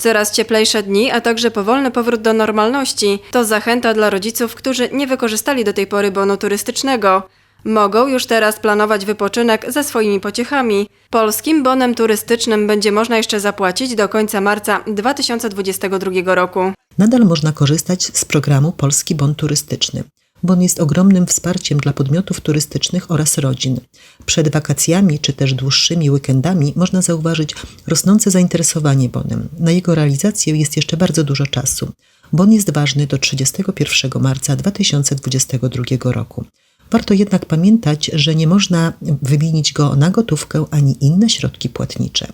Coraz cieplejsze dni, a także powolny powrót do normalności to zachęta dla rodziców, którzy nie wykorzystali do tej pory bonu turystycznego. Mogą już teraz planować wypoczynek ze swoimi pociechami. Polskim bonem turystycznym będzie można jeszcze zapłacić do końca marca 2022 roku. Nadal można korzystać z programu Polski Bon Turystyczny. Bon jest ogromnym wsparciem dla podmiotów turystycznych oraz rodzin. Przed wakacjami czy też dłuższymi weekendami można zauważyć rosnące zainteresowanie bonem. Na jego realizację jest jeszcze bardzo dużo czasu. Bon jest ważny do 31 marca 2022 roku. Warto jednak pamiętać, że nie można wymienić go na gotówkę ani inne środki płatnicze.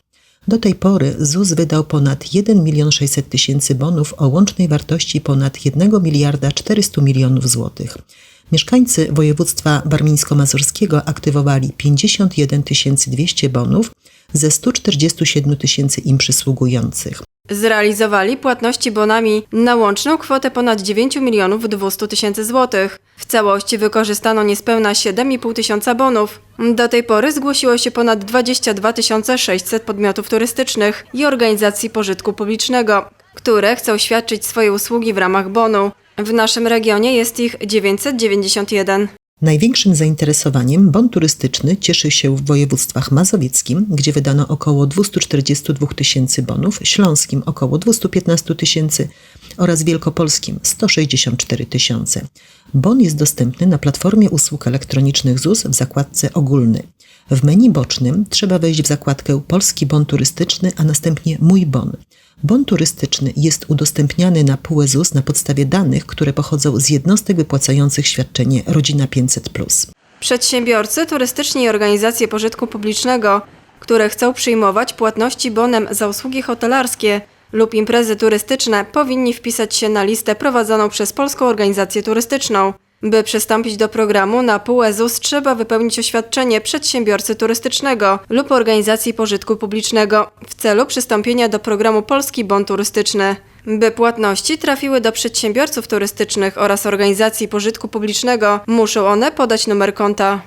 Do tej pory ZUS wydał ponad 1 milion 600 tysięcy bonów o łącznej wartości ponad 1 miliarda 400 milionów złotych. Mieszkańcy województwa warmińsko-mazurskiego aktywowali 51 200 bonów ze 147 tysięcy im przysługujących. Zrealizowali płatności bonami na łączną kwotę ponad 9 milionów 200 tysięcy złotych. W całości wykorzystano niespełna 7,5 tysiąca bonów. Do tej pory zgłosiło się ponad 22 600 podmiotów turystycznych i organizacji pożytku publicznego, które chcą świadczyć swoje usługi w ramach bonu. W naszym regionie jest ich 991. Największym zainteresowaniem bon turystyczny cieszy się w województwach mazowieckim, gdzie wydano około 242 tysięcy bonów, śląskim około 215 tysięcy oraz wielkopolskim 164 tysiące. Bon jest dostępny na platformie usług elektronicznych ZUS w zakładce ogólny. W menu bocznym trzeba wejść w zakładkę Polski Bon Turystyczny, a następnie Mój Bon. Bon turystyczny jest udostępniany na PUE ZUS na podstawie danych, które pochodzą z jednostek wypłacających świadczenie Rodzina 500. Przedsiębiorcy turystyczni i organizacje pożytku publicznego, które chcą przyjmować płatności bonem za usługi hotelarskie lub imprezy turystyczne, powinni wpisać się na listę prowadzoną przez Polską Organizację Turystyczną. By przystąpić do programu na PUE ZUS trzeba wypełnić oświadczenie przedsiębiorcy turystycznego lub organizacji pożytku publicznego w celu przystąpienia do programu Polski Bon Turystyczny. By płatności trafiły do przedsiębiorców turystycznych oraz organizacji pożytku publicznego, muszą one podać numer konta.